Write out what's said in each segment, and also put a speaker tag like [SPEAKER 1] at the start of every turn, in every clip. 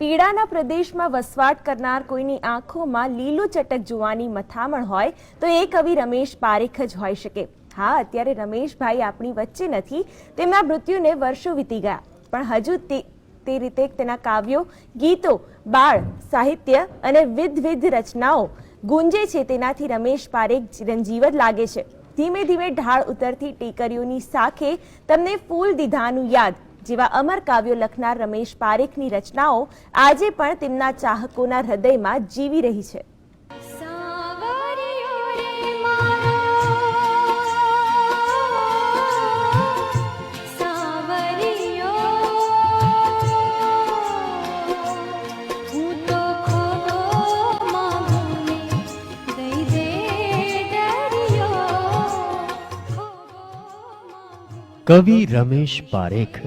[SPEAKER 1] પીડાના પ્રદેશમાં વસવાટ કરનાર કોઈની આંખોમાં લીલું ચટક જોવાની મથામણ હોય તો એ કવિ રમેશ પારેખ જ હોઈ શકે. હા, અત્યારે રમેશભાઈ આપણી વચ્ચે નથી, તેમના મૃત્યુને વર્ષો વીતી ગયા. પણ હજુ તે તે રીતે તેના કાવ્યો, ગીતો, બાળ, સાહિત્ય અને વિધવિધ રચનાઓ ગુંજે છે તેનાથી રમેશ પારેખ ચિરંજીવ જ લાગે છે. ધીમે ધીમે ઢાળ ઉતરતી ટેકરીઓની સાખે તમને ફૂલ દીધાનું યાદ જેવા અમર કાવ્યો લખનાર રમેશ પારેખની રચનાઓ આજે પણ તેમના ચાહકોના હૃદયમાં જીવી રહી છે.
[SPEAKER 2] કવિ રમેશ પારેખ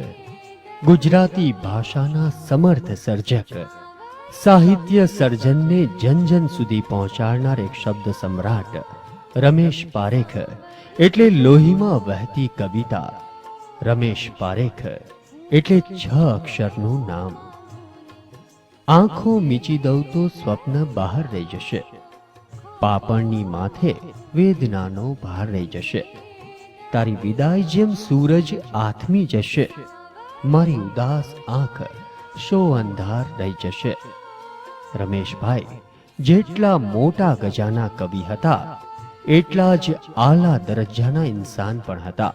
[SPEAKER 2] ગુજરાતી ભાષાના સમર્થ સર્જક. સાહિત્ય સર્જનને જન જન સુધી પહોંચાડનાર એક શબ્દ સમ્રાટ રમેશ પારેખ, એટલે લોહીમાં વહેતી કવિતા રમેશ પારેખ, એટલે છ અક્ષરનું નામ. આંખો મીચી દઉં તો સ્વપ્ન બહાર રહી જશે. પાપણની માથે વેદનાનો ભાર રહી જશે. તારી વિદાય જેમ સૂરજ આથમી જશે. મારી ઉદાસ આંખ શો અંધાર રહી જશે? રમેશભાઈ, જેટલા મોટા ગજાના કવિ હતા, એટલા જ આલા દરજ્જાના ઇન્સાન પણ હતા.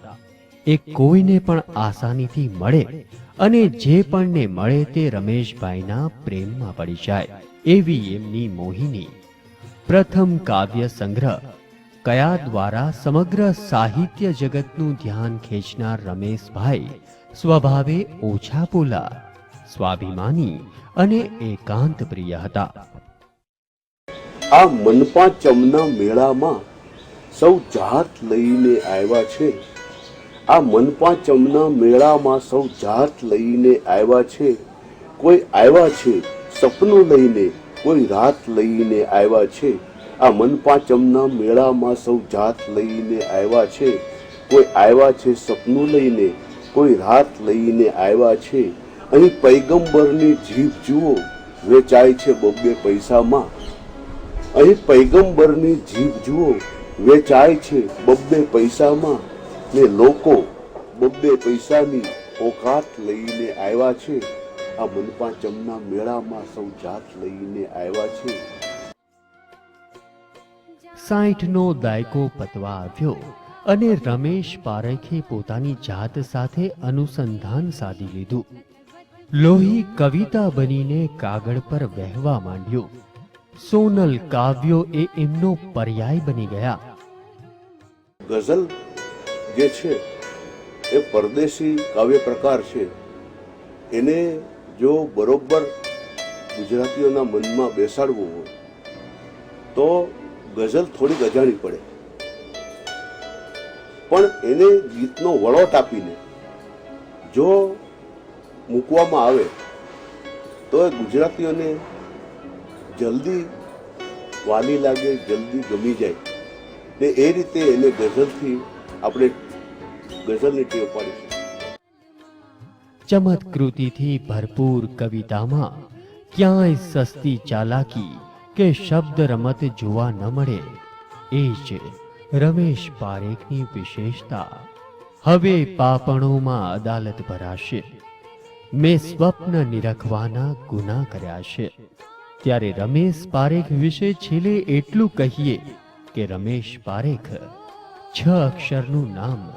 [SPEAKER 2] એ કોઈને પણ આસાનીથી મળે અને જે પણને મળે તે રમેશભાઈના પ્રેમમાં પડી જાય, એવી એમની મોહિની. પ્રથમ કાવ્ય સંગ્રહ, કયા દ્વારા સમગ્ર સાહિત્ય જગતનું ધ્યાન ખેંચનાર રમેશભાઈ સ્વભાવે ઓછા બોલા સ્વાભિમાની અને એકાંત પ્રિય હતા.
[SPEAKER 3] આ મનપા ચમના મેળામાં સૌ જાત લઈને આવ્યા છે. આ મનપા ચમના મેળામાં સૌ જાત લઈને આવ્યા છે. કોઈ આવ્યા છે સપનું લઈને, કોઈ રાત લઈને આવ્યા છે. આ મનપા ચમના મેળામાં સૌ જાત લઈને આવ્યા છે. કોઈ આવ્યા છે સપનું લઈને કોઈ રાત લઈને આવ્યા છે અહીં પૈગંબરની જીભ જુઓ, વેચાય છે બબ્બે પૈસામાં. અહીં પૈગંબરની જીભ જુઓ, વેચાય છે બબ્બે પૈસામાં. ને લોકો બબ્બે પૈસાની ઓકાત લઈને આવ્યા છે. આ મનપા મેળામાં સૌ જાત લઈને આવ્યા છે.
[SPEAKER 2] સાઠનો દાયકો પતવા આવ્યો. અને રમેશ પારેખે પોતાની જાત સાથે અનુસંધાન સાધી લીધું. લોહી કવિતા બનીને કાગળ પર વહેવા માંડ્યું. સોનલ કાવ્યો એ એમનો પર્યાય બની ગયા.
[SPEAKER 3] ગઝલ જે છે, એ પરદેશી કાવ્ય પ્રકાર છે. એને જો બરોબર ગુજરાતીઓના મનમાં બેસાડવું હોય, તો ગઝલ થોડીક અજાણી પડે. પણ એને ગીતનો વળોટ આપીને જો મૂકવામાં આવે, તો એ ગુજરાતીઓને જલ્દી વાલી લાગે, જલ્દી ગમી જાય. ને એ રીતે એને ગઝલથી આપણે ગઝલની ટેવ પાડીશું
[SPEAKER 2] ચમત્કૃતિથી ભરપૂર કવિતામાં ક્યાંય સસ્તી ચાલાકી કે શબ્દ રમત જોવા ન મળે, એ જ રમેશ પારેખની વિશેષતા. હવે પાપણોમાં અદાલત ભરાશે. મેં સ્વપ્ન નિરખવાના ગુના કર્યા છે. ત્યારે રમેશ પારેખ વિશે છેલ્લે એટલું કહીએ કે રમેશ પારેખ છ અક્ષરનું નામ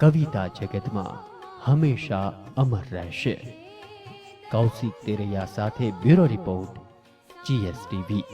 [SPEAKER 2] કવિતા જગતમાં હંમેશા અમર રહેશે. કૌશિક તેરૈયા સાથે બ્યુરો રિપોર્ટ, જીએસટીવી.